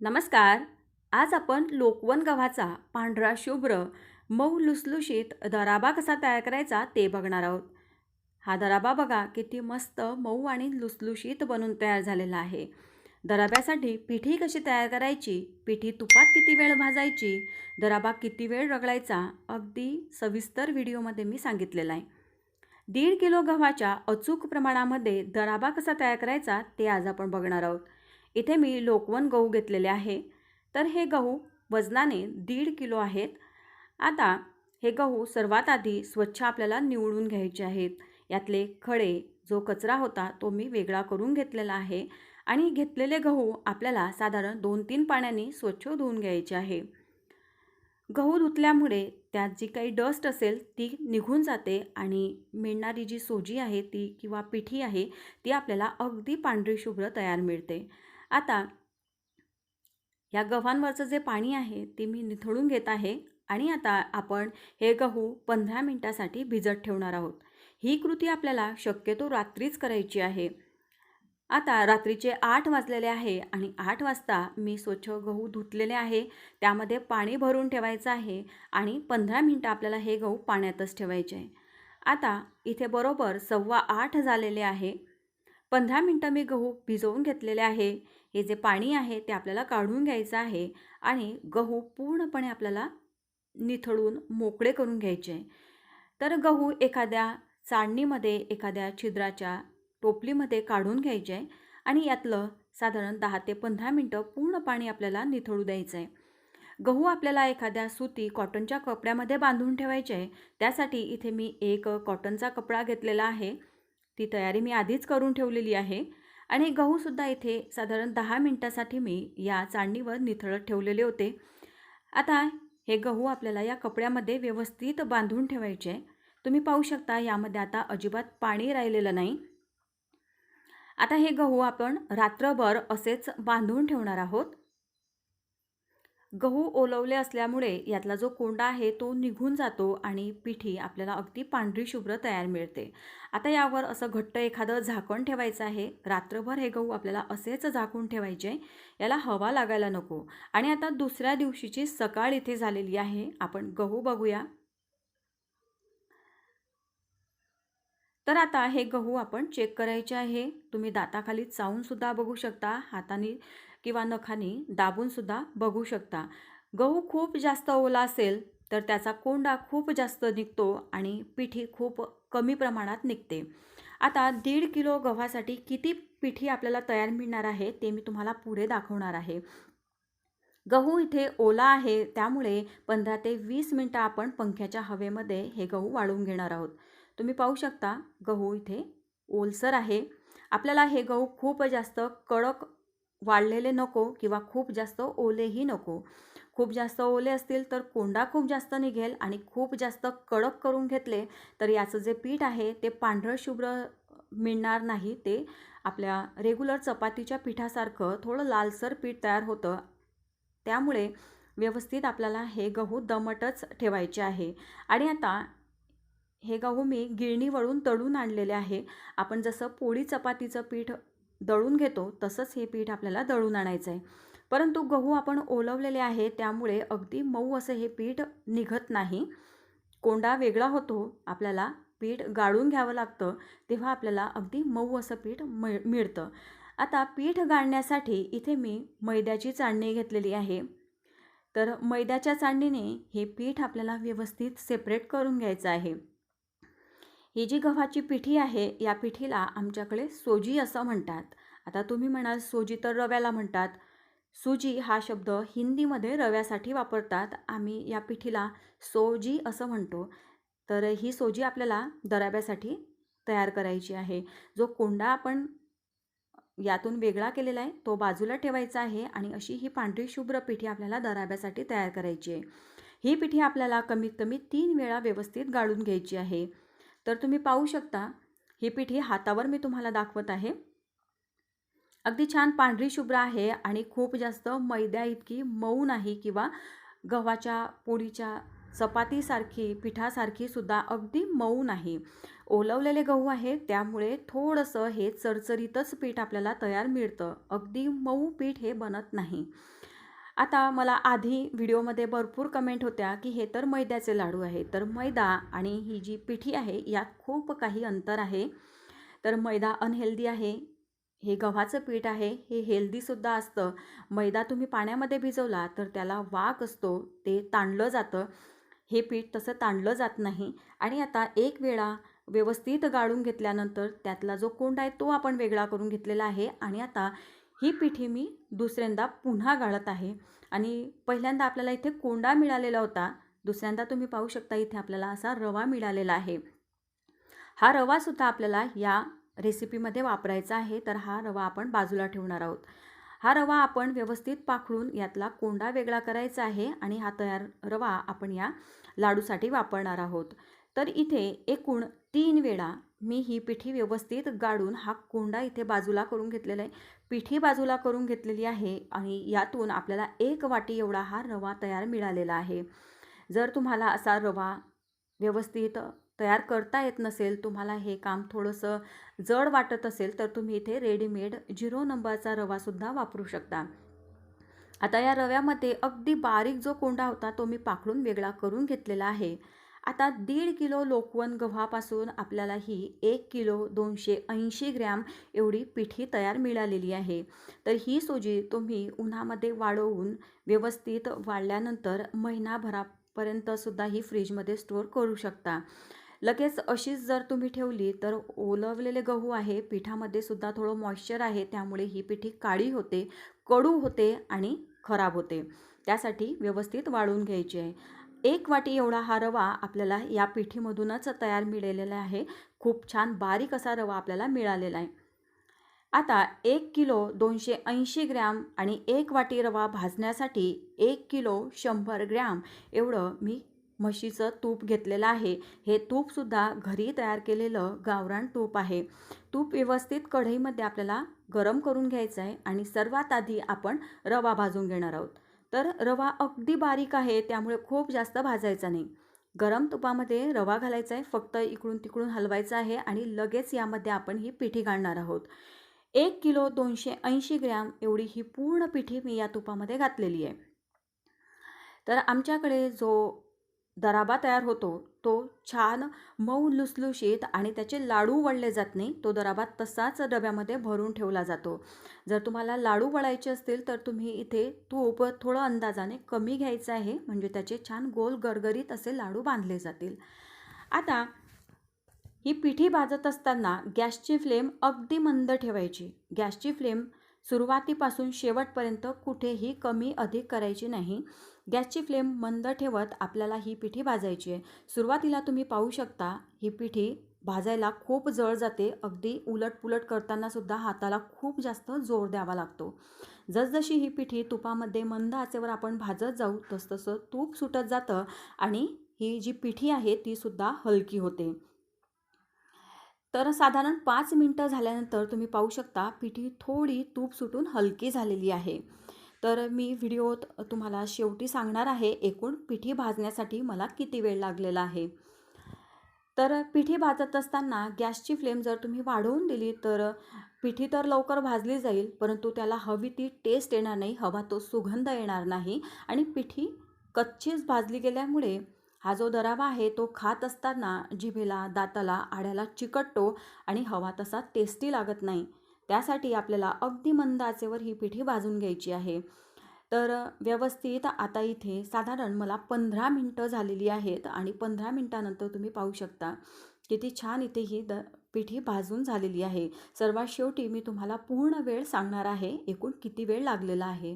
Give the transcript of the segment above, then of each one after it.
नमस्कार. आज आपण लोकवन गव्हाचा पांढरा शुभ्र मऊ लुसलुशीत दराबा कसा तयार करायचा ते बघणार आहोत. हा दराबा बघा किती मस्त मऊ आणि लुसलुशीत बनून तयार झालेला आहे. दराब्यासाठी पिठी कशी तयार करायची पिठी तुपात किती वेळ भाजायची दराबा किती वेळ रगडायचा अगदी सविस्तर व्हिडिओमध्ये मी सांगितलेला आहे. दीड किलो गव्हाच्या अचूक प्रमाणामध्ये दराबा कसा तयार करायचा ते आज आपण बघणार आहोत. इथे मी लोकवन गहू घेतलेले आहे. तर हे गहू वजनाने दीड किलो आहेत. आता हे गहू सर्वात आधी स्वच्छ आपल्याला निवडून घ्यायचे आहेत. यातले खडे जो कचरा होता तो मी वेगळा करून घेतलेला आहे आणि घेतलेले गहू आपल्याला साधारण दोन तीन पाण्याने स्वच्छ धुवून घ्यायचे आहे. गहू धुतल्यामुळे त्यात जी काही डस्ट असेल ती निघून जाते आणि मिळणारी जी सोजी आहे ती किंवा पिठी आहे ती आपल्याला अगदी पांढरी शुभ्र तयार मिळते. आता या गव्हांवरचं जे पाणी आहे ते मी निथळून घेत आहे आणि आता आपण हे गहू पंधरा मिनटासाठी भिजत ठेवणार आहोत. ही कृती आपल्याला शक्यतो रात्रीच करायची आहे. आता रात्रीचे आठ वाजलेले आहे आणि आठ वाजता मी स्वच्छ गहू धुतलेले आहे त्यामध्ये पाणी भरून ठेवायचं आहे आणि पंधरा मिनटं आपल्याला हे गहू पाण्यातच ठेवायचे आहे. आता इथे बरोबर सव्वा आठ झालेले आहे. पंधरा मिनटं मी गहू भिजवून घेतलेले आहे. हे जे पाणी आहे ते आपल्याला काढून घ्यायचं आहे आणि गहू पूर्णपणे आपल्याला निथळून मोकळे करून घ्यायचे. तर गहू एखाद्या चाळणीमध्ये एखाद्या छिद्राच्या टोपलीमध्ये काढून घ्यायचे आहे आणि यातलं साधारण दहा ते पंधरा मिनटं पूर्ण पाणी आपल्याला निथळू द्यायचं आहे गहू आपल्याला एखाद्या सुती कॉटनच्या कपड्यामध्ये बांधून ठेवायचे. आहे त्यासाठी इथे मी एक कॉटनचा कपडा घेतलेला आहे. ती तयारी मी आधीच करून ठेवलेली आहे. आणि गहूसुद्धा इथे साधारण दहा मिनटासाठी मी या चाळणीवर निथळत ठेवलेले होते. आता हे गहू आपल्याला या कपड्यामध्ये व्यवस्थित बांधून ठेवायचे आहे. तुम्ही पाहू शकता यामध्ये आता अजिबात पाणी राहिलेलं नाही. आता हे गहू आपण रात्रभर असेच बांधून ठेवणार आहोत. गहू ओलवले असल्यामुळे यातला जो कोंडा आहे तो निघून जातो आणि पिठी आपल्याला अगदी पांढरी शुभ्र तयार मिळते. आता यावर असं घट्ट एखादं झाकण ठेवायचं आहे. रात्रभर हे गहू आपल्याला असेच झाकून ठेवायचे. याला हवा लागायला नको. आणि आता दुसऱ्या दिवशीची सकाळ इथे झालेली आहे. आपण गहू बघूया. तर आता हे गहू आपण चेक करायचे आहे. तुम्ही दाताखाली चावूनसुद्धा बघू शकता. हाताने किंवा नखाने दाबूनसुद्धा बघू शकता. गहू खूप जास्त ओला असेल तर त्याचा कोंडा खूप जास्त निघतो आणि पिठी खूप कमी प्रमाणात निघते. आता दीड किलो गव्हासाठी किती पिठी आपल्याला तयार मिळणार आहे ते मी तुम्हाला पुढे दाखवणार आहे. गहू इथे ओला आहे त्यामुळे पंधरा ते वीस मिनटं आपण पंख्याच्या हवेमध्ये हे गहू वाळवून घेणार आहोत. तुम्ही पाहू शकता गहू इथे ओलसर आहे. आपल्याला हे गहू खूप जास्त कडक वाळलेले नको किंवा खूप जास्त ओलेही नको. खूप जास्त ओले असतील तर कोंडा खूप जास्त निघेल आणि खूप जास्त कडक करून घेतले तर याचं जे पीठ आहे ते पांढरं शुभ्र मिळणार नाही. ते आपल्या रेग्युलर चपातीच्या पिठासारखं थोडं लालसर पीठ तयार होतं. त्यामुळे व्यवस्थित आपल्याला हे गहू दमटच ठेवायचे आहे. आणि आता हे गहू मी गिरणीवरून तळून आणलेले आहे. आपण जसं पोळी चपातीचं पीठ दळून घेतो तसंच हे पीठ आपल्याला दळून आणायचं आहे परंतु गहू आपण ओलवलेले आहे त्यामुळे अगदी मऊ असं हे पीठ निघत नाही. कोंडा वेगळा होतो आपल्याला पीठ गाळून घ्यावं लागतं तेव्हा आपल्याला अगदी मऊ असं पीठ मिळ मिळतं. आता पीठ गाळण्यासाठी इथे मी मैद्याची चाळणी घेतलेली आहे. तर मैद्याच्या चाळणीने हे पीठ आपल्याला व्यवस्थित सेपरेट करून घ्यायचं आहे. ही जी गव्हाची पिठी आहे या पिठीला आमच्याकडे सोजी असं म्हणतात. आता तुम्ही म्हणाल सोजी तर रव्याला म्हणतात. सुजी हा शब्द हिंदीमध्ये रव्यासाठी वापरतात. आम्ही या पिठीला सोजी असं म्हणतो. तर ही सोजी आपल्याला दराब्यासाठी तयार करायची आहे. जो कोंडा आपण यातून वेगळा केलेला आहे तो बाजूला ठेवायचा आहे आणि अशी ही पांढरी शुभ्र पिठी आपल्याला दराब्यासाठी तयार करायची आहे. ही पिठी आपल्याला कमीत कमी तीन वेळा व्यवस्थित गाळून घ्यायची आहे. तर तुम्ही पाहू शकता ही पिठी हातावर मी तुम्हाला दाखवत आहे. अगदी छान पांढरी शुभ्र आहे आणि खूप जास्त मैद्या इतकी मऊ नाही किंवा गव्हाच्या पोळीच्या चपातीसारखी पिठासारखी सुद्धा अगदी मऊ नाही. ओलवलेले गहू आहे त्यामुळे थोडंसं हे चरचरीतच पीठ आपल्याला तयार मिळतं. अगदी मऊ पीठ हे बनत नाही. आता मला आधी व्हिडिओमध्ये भरपूर कमेंट होत्या की हे तर मैद्याचे लाडू आहे तर मैदा आणि ही जी पिठी आहे यात खूप काही अंतर आहे. तर मैदा अनहेल्दी आहे हे गव्हाचं पीठ आहे हे हेल्दीसुद्धा असतं. मैदा तुम्ही पाण्यामध्ये भिजवला तर त्याला वाक असतो ते ताणलं जातं. हे पीठ तसं ताणलं जात नाही. आणि आता एक वेळा व्यवस्थित गाळून घेतल्यानंतर त्यातला जो कोंड आहे तो आपण वेगळा करून घेतलेला आहे. आणि आता ही पिठी मी दुसऱ्यांदा पुन्हा गाळत आहे. आणि पहिल्यांदा आपल्याला इथे कोंडा मिळालेला होता. दुसऱ्यांदा तुम्ही पाहू शकता इथे आपल्याला असा रवा मिळालेला आहे. हा रवासुद्धा आपल्याला या रेसिपीमध्ये वापरायचा आहे. तर हा रवा आपण बाजूला ठेवणार आहोत. हा रवा आपण व्यवस्थित पाखळून यातला कोंडा वेगळा करायचा आहे आणि हा तयार रवा आपण या लाडूसाठी वापरणार आहोत. तर इथे एकूण तीन वेळा मी ही पिठी व्यवस्थित गाडून हा कोंडा इथे बाजूला करून घेतलेला आहे. पिठी बाजूला करून घेतलेली आहे आणि यातून आपल्याला एक वाटी एवढा हा रवा तयार मिळालेला आहे. जर तुम्हाला असा रवा व्यवस्थित तयार करता येत नसेल तुम्हाला हे काम थोडंसं जड वाटत असेल तर तुम्ही इथे रेडीमेड झिरो नंबरचा रवासुद्धा वापरू शकता. आता या रव्यामध्ये अगदी बारीक जो कोंडा होता तो मी पाखडून वेगळा करून घेतलेला आहे. आता दीड किलो लोकवन गव्हापासून आपल्याला ही एक किलो दोनशे ऐंशी ग्रॅम एवढी पिठी तयार मिळालेली आहे. तर ही सोजी तुम्ही उन्हामध्ये वाळवून व्यवस्थित वाळल्यानंतर महिनाभरापर्यंतसुद्धा ही फ्रीजमध्ये स्टोअर करू शकता. लगेच अशीच जर तुम्ही ठेवली तर ओलवलेले गहू आहे पिठामध्ये सुद्धा थोडं मॉइश्चर आहे त्यामुळे ही पिठी काळी होते कडू होते आणि खराब होते. त्यासाठी व्यवस्थित वाळून घ्यायची आहे. एक वाटी एवढा हा रवा आपल्याला या पिठीमधूनच तयार मिळालेला आहे. खूप छान बारीक असा रवा आपल्याला मिळालेला आहे. आता एक किलो दोनशे ऐंशी ग्रॅम आणि एक वाटी रवा भाजण्यासाठी एक किलो शंभर ग्रॅम एवढं मी म्हशीचं तूप घेतलेलं आहे. हे तूपसुद्धा घरी तयार केलेलं गावरान तूप आहे. तूप व्यवस्थित कढईमध्ये आपल्याला गरम करून घ्यायचं आहे आणि सर्वात आधी आपण रवा भाजून घेणार आहोत. तर रवा अगदी बारीक आहे त्यामुळे खूप जास्त भाजायचा नाही. गरम तुपामध्ये रवा घालायचा आहे फक्त इकडून तिकडून हलवायचा आहे आणि लगेच यामध्ये आपण ही पिठी घालणार आहोत. एक किलो दोनशे ऐंशी ग्रॅम एवढी ही पूर्ण पिठी मी या तुपामध्ये घातलेली आहे. तर आमच्याकडे जो दराबा तयार होतो. तो छान मऊ लुसलुशीत आणि त्याचे लाडू वळले जात नाही. तो दराबा तसाच डब्यामध्ये भरून ठेवला जातो. जर तुम्हाला लाडू वळायचे असतील तर तुम्ही इथे तूप थोडं अंदाजाने कमी घ्यायचं आहे. म्हणजे त्याचे छान गोल गरगरीत असे लाडू बांधले जातील. आता ही पिठी भाजत असताना गॅसची फ्लेम अगदी मंद ठेवायची. गॅसची फ्लेम सुरुवातीपासून शेवटपर्यंत कुठेही कमी अधिक करायची नाही. गॅसची फ्लेम मंद ठेवत आपल्याला ही पिठी भाजायची आहे. सुरुवातीला तुम्ही पाहू शकता ही पिठी भाजायला खूप जळ जाते. अगदी उलटपुलट करतानासुद्धा हाताला खूप जास्त जोर द्यावा लागतो. जसजशी ही पिठी तुपामध्ये मंद आचेवर आपण भाजत जाऊ तसतसं तूप सुटत जातं आणि ही जी पिठी आहे तीसुद्धा हलकी होते. तर साधारण पाच मिनटं झाल्यानंतर तुम्ही पाहू शकता पिठी थोडी तूप सुटून हलकी झालेली आहे. तर मी व्हिडिओत तुम्हाला शेवटी सांगणार आहे एकूण पिठी भाजण्यासाठी मला किती वेळ लागलेला आहे? तर पिठी भाजत असताना गॅसची फ्लेम जर तुम्ही वाढवून दिली तर पिठी तर लवकर भाजली जाईल परंतु त्याला हवी ती टेस्ट येणार नाही हवा तो सुगंध येणार नाही आणि पिठी कच्चीच भाजली गेल्यामुळे हा जो दरावा आहे तो खात असताना जिभेला दाताला आड्याला चिकटतो आणि हवा तसा टेस्टी लागत नाही. त्यासाठी आपल्याला अगदी मंद आचेवर ही पिठी भाजून घ्यायची आहे. तर व्यवस्थित आता इथे साधारण मला पंधरा मिनटं झालेली आहेत आणि पंधरा मिनटानंतर तुम्ही पाहू शकता किती छान इथे ही द पिठी भाजून झालेली आहे. सर्वात शेवटी मी तुम्हाला पूर्ण वेळ सांगणार आहे एकूण किती वेळ लागलेला आहे.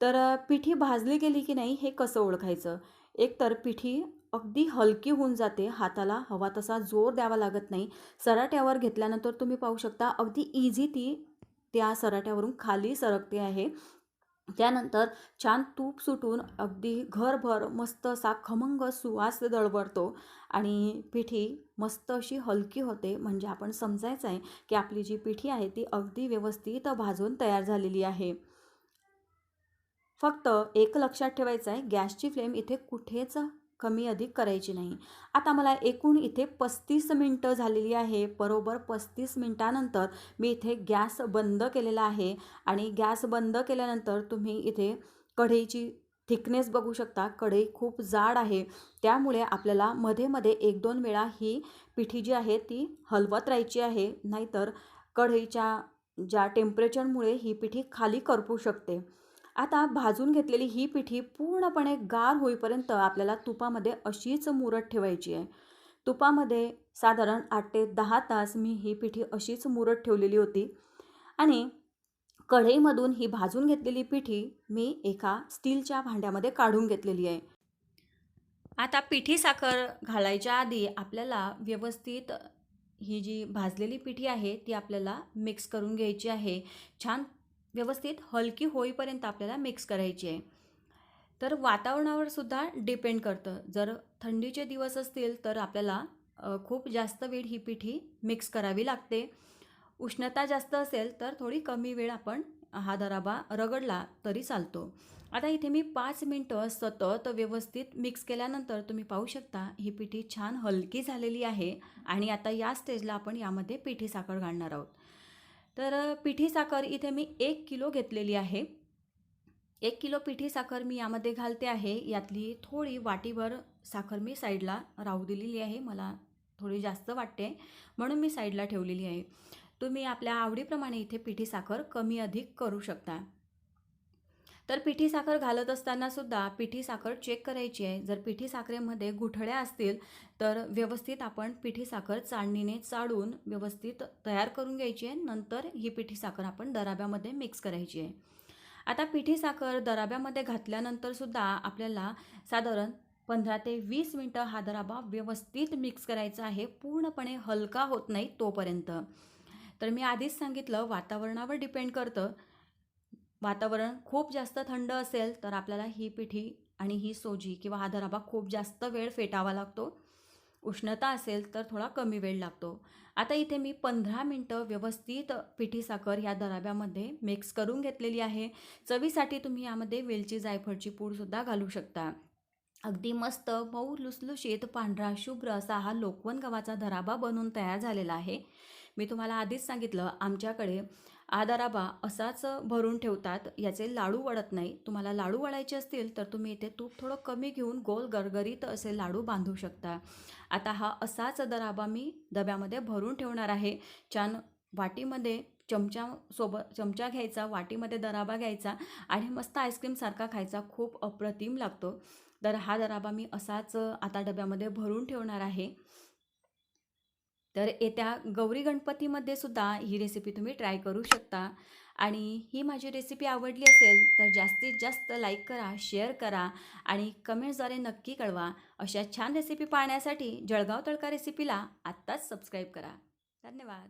तर पिठी भाजली गेली की नाही हे कसं ओळखायचं? एकतर पिठी अगदी हलकी होऊन जाते. हाताला हवा तसा जोर द्यावा लागत नाही. सराट्यावर घेतल्यानंतर तुम्ही पाहू शकता अगदी इझी ती त्या सराट्यावरून खाली सरकते आहे. त्यानंतर छान तूप सुटून अगदी घरभर मस्त असा खमंग सुवास दळवळतो आणि पिठी मस्त अशी हलकी होते. म्हणजे आपण समजायचं आहे की आपली जी पिठी आहे ती अगदी व्यवस्थित भाजून तयार झालेली आहे. फक्त एक लक्षात ठेवायचं आहे गॅसची फ्लेम इथे कुठेच कमी अधिक करायची नाही. आता मला एकूण इथे पस्तीस मिनटं झालेली आहे. बरोबर पस्तीस मिनटानंतर मी इथे गॅस बंद केलेला आहे आणि गॅस बंद केल्यानंतर तुम्ही इथे कढईची थिकनेस बघू शकता. कढई खूप जाड आहे. त्यामुळे आपल्याला मध्ये मध्ये एक दोन वेळा ही पिठी जी आहे ती हलवत राहायची आहे. नाहीतर कढईच्या ज्या टेम्परेचरमुळे ही पिठी खाली करपू शकते. आता भाजून घेतलेली ही पिठी पूर्णपणे गार होईपर्यंत आपल्याला तुपामध्ये अशीच मुरत ठेवायची आहे. तुपामध्ये साधारण आठ ते दहा तास मी ही पिठी अशीच मुरत ठेवलेली होती. आणि कढईमधून ही भाजून घेतलेली पिठी मी एका स्टीलच्या भांड्यामध्ये काढून घेतलेली आहे. आता पिठी साखर घालायच्या आधी आपल्याला व्यवस्थित ही जी भाजलेली पिठी आहे ती आपल्याला मिक्स करून घ्यायची आहे. छान व्यवस्थित हलकी होईपर्यंत आपल्याला मिक्स करायची आहे. तर वातावरणावर सुद्धा डिपेंड करतं. जर थंडीचे दिवस असतील तर आपल्याला खूप जास्त वेळ ही पिठी मिक्स करावी लागते. उष्णता जास्त असेल तर थोडी कमी वेळ आपण हा दराबा रगडला तरी चालतो. आता इथे मी पाच मिनटं सतत व्यवस्थित मिक्स केल्यानंतर तुम्ही पाहू शकता ही पिठी छान हलकी झालेली आहे आणि आता या स्टेजला आपण यामध्ये पिठी साखर घालणार आहोत. तर पिठी साखर इथे मी एक किलो घेतलेली आहे. एक किलो पिठी साखर मी यामध्ये घालते आहे. यातली थोडी वाटीभर साखर मी साईडला राहू दिलेली आहे. मला थोडी जास्त वाटते म्हणून मी साईडला ठेवलेली आहे. तुम्ही आपल्या आवडीप्रमाणे इथे पिठी साखर कमी अधिक करू शकता. तर पिठी साखर घालत असताना सुद्धा पिठी साखर चेक करायची आहे. जर पिठी साखरेमध्ये गुठळ्या असतील तर व्यवस्थित आपण पिठी साखर चाळणीने चाळून व्यवस्थित तयार करून घ्यायची आहे. नंतर ही पिठी साखर आपण दराब्यामध्ये मिक्स करायची आहे. आता पिठी साखर दराब्यामध्ये घातल्यानंतर सुद्धा आपल्याला साधारण पंधरा ते वीस मिनटं हा दराबा व्यवस्थित मिक्स करायचा आहे. पूर्णपणे हलका होत नाही तोपर्यंत. तर मी आधीच सांगितलं वातावरणावर डिपेंड करतं. वातावरण खूप जास्त थंड असेल तर आपल्याला ही पिठी आणि ही सोजी किंवा हा दराबा खूप जास्त वेळ फेटावा लागतो. उष्णता असेल तर थोडा कमी वेळ लागतो. आता इथे मी पंधरा मिनटं व्यवस्थित पिठी साखर ह्या दराब्यामध्ये मिक्स करून घेतलेली आहे. चवीसाठी तुम्ही यामध्ये वेलची जायफळची पूडसुद्धा घालू शकता. अगदी मस्त मऊ लुसलुशीत पांढरा शुभ्र असा हा लोकवन गव्हाचा दराबा बनवून तयार झालेला आहे. मी तुम्हाला आधीच सांगितलं आमच्याकडे हा दराबा असाच भरून ठेवतात याचे लाडू वळत नाही. तुम्हाला लाडू वळायचे असतील तर तुम्ही इथे तूप थोडं कमी घेऊन गोल गरगरीत असे लाडू बांधू शकता. आता हा असाच दराबा मी डब्यामध्ये भरून ठेवणार आहे. छान वाटीमध्ये चमचा सोबत चमचा घ्यायचा वाटीमध्ये दराबा घ्यायचा आणि मस्त आईस्क्रीमसारखा खायचा खूप अप्रतिम लागतो. तर हा दराबा मी असाच आता डब्यामध्ये भरून ठेवणार आहे. तर येत्या गौरी गणपतीमध्ये सुद्धा ही रेसिपी तुम्ही ट्राय करू शकता. आणि ही माझी रेसिपी आवडली असेल तर जास्तीत जास्त लाईक करा शेअर करा आणि कमेंट्सद्वारे नक्की कळवा. अशा छान रेसिपी पाहण्यासाठी जळगाव तडका रेसिपीला आत्ताच सबस्क्राईब करा. धन्यवाद.